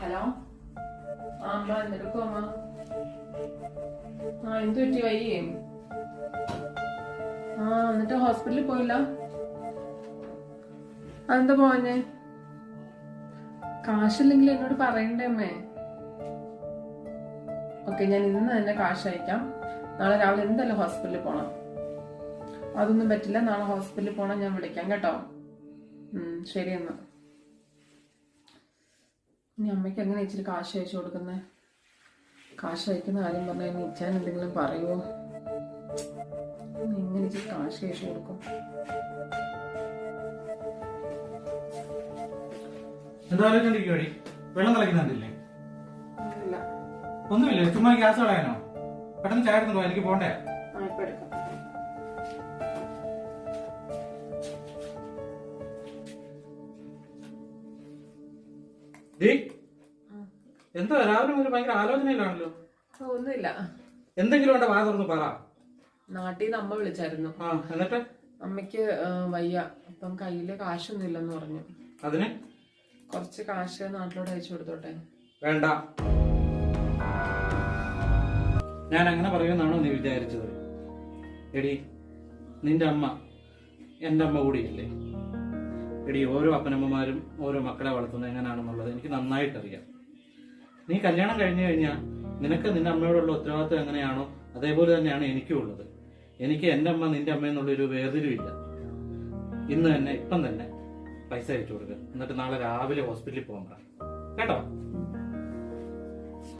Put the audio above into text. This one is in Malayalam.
ഹലോ? ആ അമ്മ അമ്മ ആ എന്ത് പറ്റി വയ്യേ? ആ എന്നിട്ട് ഹോസ്പിറ്റലിൽ പോയില്ല? അതെന്താ പോവാഞ്ഞേ കാശില്ലെങ്കിൽ എന്നോട് പറയണ്ടേ അമ്മേ? ഓക്കെ ഞാൻ ഇന്ന് തന്നെ കാശ് അയക്കാം. നാളെ രാവിലെ എന്തായാലും ഹോസ്പിറ്റലിൽ പോണം. അതൊന്നും പറ്റില്ല. നാളെ ഹോസ്പിറ്റലിൽ പോണം ഞാൻ വിളിക്കാം. കേട്ടോ? ശരി എന്നാ. ഇനി അമ്മയ്ക്ക് എങ്ങനെ ഇച്ചിരി കാശ് അയച്ചു കൊടുക്കുന്നേ? കാശ് അയക്കുന്ന കാര്യം പറഞ്ഞാൽ ഇനി ഇച്ചാൻ എന്തെങ്കിലും പറയുമോ എങ്ങനെ ഇച്ചിരി കാശ് അയച്ചു കൊടുക്കും? വെള്ളം തിളയ്ക്കുന്നില്ലേ ഇല്ല. ഒന്നുമില്ല? ചുമ്മാ ഗ്യാസ് കളയാനോ? പെട്ടെന്ന് ചായ എടുത്തുണ്ടോ എനിക്ക് പോണ്ടേ? ആ ഇപ്പൊ എടുക്കാം. എന്താ രാവിലെ മുതൽ ഭയങ്കര ആലോചനയിലാണല്ലോ. ഒന്നുമില്ല. എന്തെങ്കിലും ഉണ്ടോ? വാ തുറന്ന് പറ. നാട്ടിൽ നിന്ന് അമ്മ വിളിച്ചായിരുന്നു. ആ എന്നിട്ട്? അമ്മയ്ക്ക് വയ്യ. അപ്പം കയ്യിൽ കാശൊന്നും ഇല്ലെന്ന് പറഞ്ഞു. അതിന്? കുറച്ച് കാശ് നാട്ടിലോട്ട് അയച്ചു കൊടുത്തോട്ടെ. വേണ്ട. ഞാൻ അങ്ങനെ പറയുമെന്നാണോ നീ വിചാരിച്ചത്? എടി നിന്റെ അമ്മ എന്റെ അമ്മ കൂടിയല്ലേ? എടി ഓരോ അപ്പനമ്മമാരും ഓരോ മക്കളെ വളർത്തുന്നത് എങ്ങനെയാണെന്നുള്ളത് എനിക്ക് നന്നായിട്ടറിയാം. നീ കല്യാണം കഴിഞ്ഞു കഴിഞ്ഞാൽ നിനക്ക് നിന്റെ അമ്മയോടുള്ള ഉത്തരവാദിത്വം എങ്ങനെയാണോ അതേപോലെ തന്നെയാണ് എനിക്കും ഉള്ളത്. എനിക്ക് എന്റെ അമ്മ നിന്റെ അമ്മ എന്നുള്ളൊരു വേർതിരിവില്ല. ഇന്ന് തന്നെ ഇപ്പം തന്നെ പൈസ അയച്ചു കൊടുക്കുക എന്നിട്ട് നാളെ രാവിലെ ഹോസ്പിറ്റലിൽ പോകാൻ കേട്ടോ?